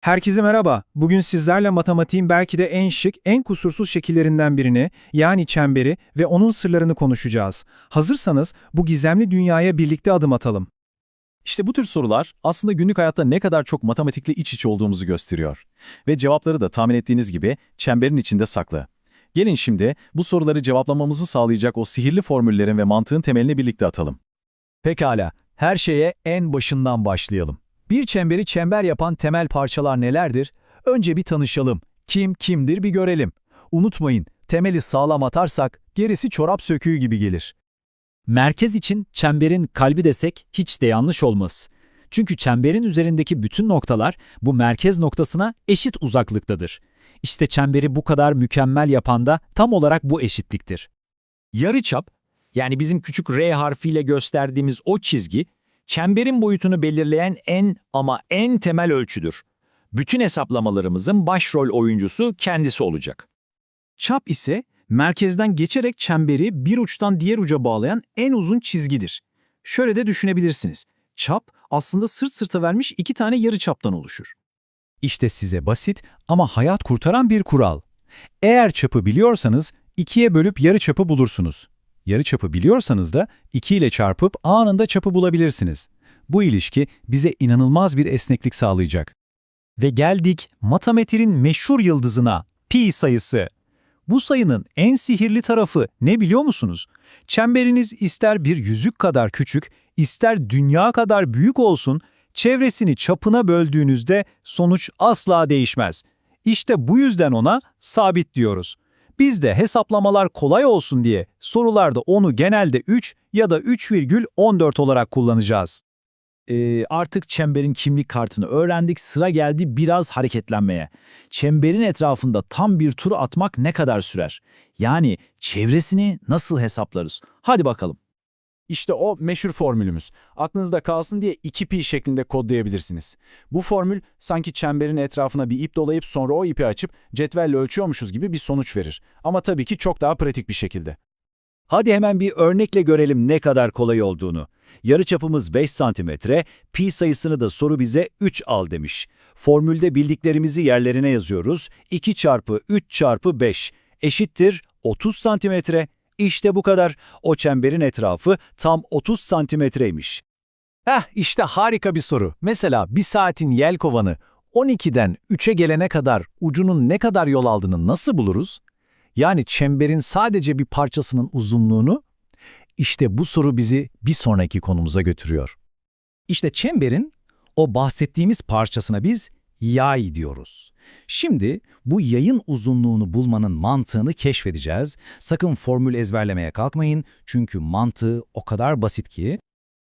Herkese merhaba. Bugün sizlerle matematiğin belki de en şık, en kusursuz şekillerinden birini, yani çemberi ve onun sırlarını konuşacağız. Hazırsanız bu gizemli dünyaya birlikte adım atalım. İşte bu tür sorular aslında günlük hayatta ne kadar çok matematikle iç içe olduğumuzu gösteriyor. Ve cevapları da tahmin ettiğiniz gibi çemberin içinde saklı. Gelin şimdi bu soruları cevaplamamızı sağlayacak o sihirli formüllerin ve mantığın temelini birlikte atalım. Pekala, her şeye en başından başlayalım. Bir çemberi çember yapan temel parçalar nelerdir? Önce bir tanışalım. Kim kimdir bir görelim. Unutmayın, temeli sağlam atarsak gerisi çorap söküğü gibi gelir. Merkez için çemberin kalbi desek hiç de yanlış olmaz. Çünkü çemberin üzerindeki bütün noktalar bu merkez noktasına eşit uzaklıktadır. İşte çemberi bu kadar mükemmel yapan da tam olarak bu eşitliktir. Yarıçap, yani bizim küçük R harfiyle gösterdiğimiz o çizgi, çemberin boyutunu belirleyen en ama en temel ölçüdür. Bütün hesaplamalarımızın başrol oyuncusu kendisi olacak. Çap ise merkezden geçerek çemberi bir uçtan diğer uca bağlayan en uzun çizgidir. Şöyle de düşünebilirsiniz. Çap aslında sırt sırta vermiş iki tane yarı çaptan oluşur. İşte size basit ama hayat kurtaran bir kural. Eğer çapı biliyorsanız ikiye bölüp yarı çapı bulursunuz. Yarı çapı biliyorsanız da 2 ile çarpıp anında çapı bulabilirsiniz. Bu ilişki bize inanılmaz bir esneklik sağlayacak. Ve geldik matematiğin meşhur yıldızına, pi sayısı. Bu sayının en sihirli tarafı ne biliyor musunuz? Çemberiniz ister bir yüzük kadar küçük, ister dünya kadar büyük olsun, çevresini çapına böldüğünüzde sonuç asla değişmez. İşte bu yüzden ona sabit diyoruz. Biz de hesaplamalar kolay olsun diye sorularda onu genelde 3 ya da 3,14 olarak kullanacağız. Ee, artık çemberin kimlik kartını öğrendik, sıra geldi biraz hareketlenmeye. Çemberin etrafında tam bir tur atmak ne kadar sürer? Yani çevresini nasıl hesaplarız? Hadi bakalım. İşte o meşhur formülümüz. Aklınızda kalsın diye 2pi şeklinde kodlayabilirsiniz. Bu formül sanki çemberin etrafına bir ip dolayıp sonra o ipi açıp cetvelle ölçüyormuşuz gibi bir sonuç verir. Ama tabii ki çok daha pratik bir şekilde. Hadi hemen bir örnekle görelim ne kadar kolay olduğunu. Yarıçapımız 5 santimetre, pi sayısını da soru bize 3 al demiş. Formülde bildiklerimizi yerlerine yazıyoruz. 2 çarpı 3 çarpı 5 eşittir 30 santimetre. İşte bu kadar. O çemberin etrafı tam 30 santimetreymiş. Heh işte harika bir soru. Mesela bir saatin yelkovanı 12'den 3'e gelene kadar ucunun ne kadar yol aldığını nasıl buluruz? Yani çemberin sadece bir parçasının uzunluğunu? İşte bu soru bizi bir sonraki konumuza götürüyor. İşte çemberin o bahsettiğimiz parçasına biz yay diyoruz. Şimdi bu yayın uzunluğunu bulmanın mantığını keşfedeceğiz. Sakın formül ezberlemeye kalkmayın çünkü mantığı o kadar basit ki.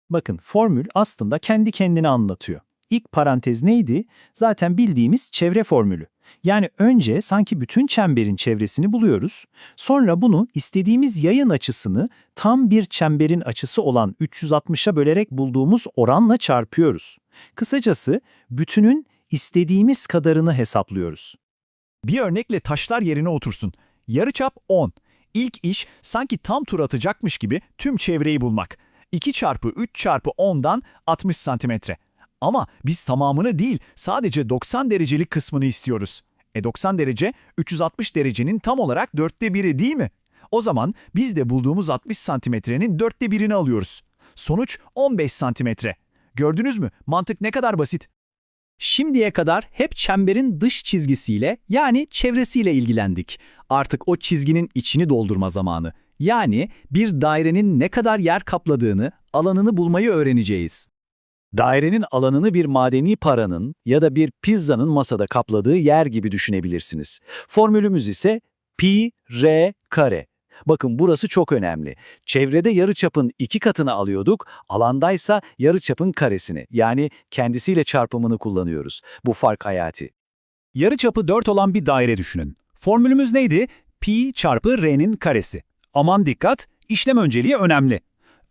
Bakın formül aslında kendi kendini anlatıyor. İlk parantez neydi? Zaten bildiğimiz çevre formülü. Yani önce sanki bütün çemberin çevresini buluyoruz. Sonra bunu istediğimiz yayın açısını tam bir çemberin açısı olan 360'a bölerek bulduğumuz oranla çarpıyoruz. Kısacası bütünün istediğimiz kadarını hesaplıyoruz. Bir örnekle taşlar yerine otursun. Yarıçap 10. İlk iş sanki tam tur atacakmış gibi tüm çevreyi bulmak. 2 çarpı 3 çarpı 10'dan 60 santimetre. Ama biz tamamını değil, sadece 90 derecelik kısmını istiyoruz. E 90 derece, 360 derecenin tam olarak dörtte biri değil mi? O zaman biz de bulduğumuz 60 santimetrenin dörtte birini alıyoruz. Sonuç 15 santimetre. Gördünüz mü? Mantık ne kadar basit. Şimdiye kadar hep çemberin dış çizgisiyle yani çevresiyle ilgilendik. Artık o çizginin içini doldurma zamanı. Yani bir dairenin ne kadar yer kapladığını, alanını bulmayı öğreneceğiz. Dairenin alanını bir madeni paranın ya da bir pizzanın masada kapladığı yer gibi düşünebilirsiniz. Formülümüz ise pi r kare. Bakın burası çok önemli. Çevrede yarıçapın iki katını alıyorduk, alandaysa yarıçapın karesini yani kendisiyle çarpımını kullanıyoruz. Bu fark hayati. Yarıçapı 4 olan bir daire düşünün. Formülümüz neydi? Pi çarpı r'nin karesi. Aman dikkat, işlem önceliği önemli.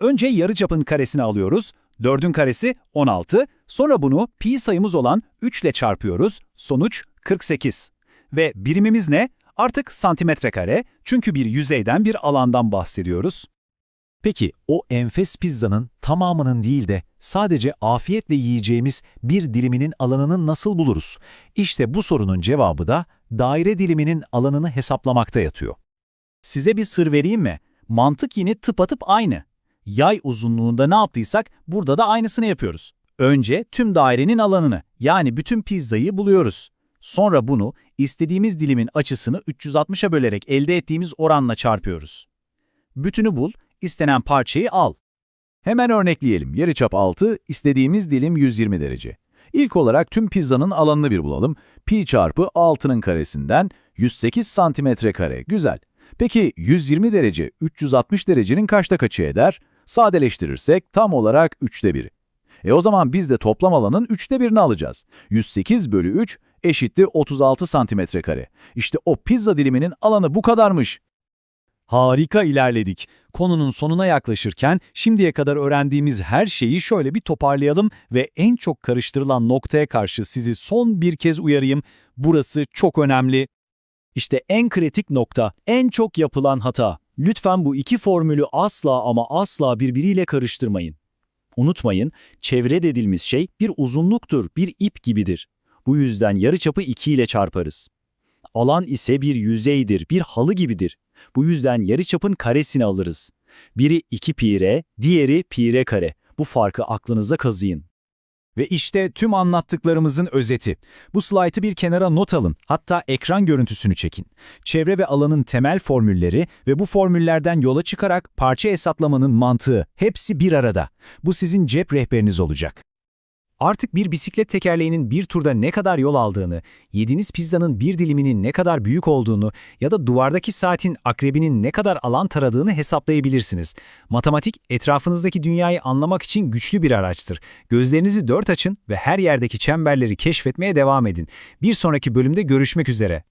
Önce yarıçapın karesini alıyoruz. 4'ün karesi 16. Sonra bunu pi sayımız olan 3 ile çarpıyoruz. Sonuç 48. Ve birimimiz ne? Artık santimetre kare çünkü bir yüzeyden bir alandan bahsediyoruz. Peki o enfes pizzanın tamamının değil de sadece afiyetle yiyeceğimiz bir diliminin alanını nasıl buluruz? İşte bu sorunun cevabı da daire diliminin alanını hesaplamakta yatıyor. Size bir sır vereyim mi? Mantık yine tıpatıp aynı. Yay uzunluğunda ne yaptıysak burada da aynısını yapıyoruz. Önce tüm dairenin alanını yani bütün pizzayı buluyoruz. Sonra bunu istediğimiz dilimin açısını 360'a bölerek elde ettiğimiz oranla çarpıyoruz. Bütünü bul, istenen parçayı al. Hemen örnekleyelim. Yarıçap 6, istediğimiz dilim 120 derece. İlk olarak tüm pizzanın alanını bir bulalım. Pi çarpı 6'nın karesinden 108 santimetre kare. Güzel. Peki 120 derece 360 derecenin kaçta kaçı eder? Sadeleştirirsek tam olarak 3'te 1'i. E o zaman biz de toplam alanın 3'te 1'ini alacağız. 108 bölü 3 eşittir 36 santimetre kare. İşte o pizza diliminin alanı bu kadarmış. Harika ilerledik. Konunun sonuna yaklaşırken şimdiye kadar öğrendiğimiz her şeyi şöyle bir toparlayalım ve en çok karıştırılan noktaya karşı sizi son bir kez uyarayım. Burası çok önemli. İşte en kritik nokta, en çok yapılan hata. Lütfen bu iki formülü asla ama asla birbiriyle karıştırmayın. Unutmayın, çevre dediğimiz şey bir uzunluktur, bir ip gibidir. Bu yüzden yarıçapı 2 ile çarparız. Alan ise bir yüzeydir, bir halı gibidir. Bu yüzden yarıçapın karesini alırız. Biri 2 pi r, diğeri pi r kare. Bu farkı aklınıza kazıyın. Ve işte tüm anlattıklarımızın özeti. Bu slaytı bir kenara not alın, hatta ekran görüntüsünü çekin. Çevre ve alanın temel formülleri ve bu formüllerden yola çıkarak parça hesaplamanın mantığı hepsi bir arada. Bu sizin cep rehberiniz olacak. Artık bir bisiklet tekerleğinin bir turda ne kadar yol aldığını, yediğiniz pizzanın bir diliminin ne kadar büyük olduğunu ya da duvardaki saatin akrebinin ne kadar alan taradığını hesaplayabilirsiniz. Matematik, etrafınızdaki dünyayı anlamak için güçlü bir araçtır. Gözlerinizi dört açın ve her yerdeki çemberleri keşfetmeye devam edin. Bir sonraki bölümde görüşmek üzere.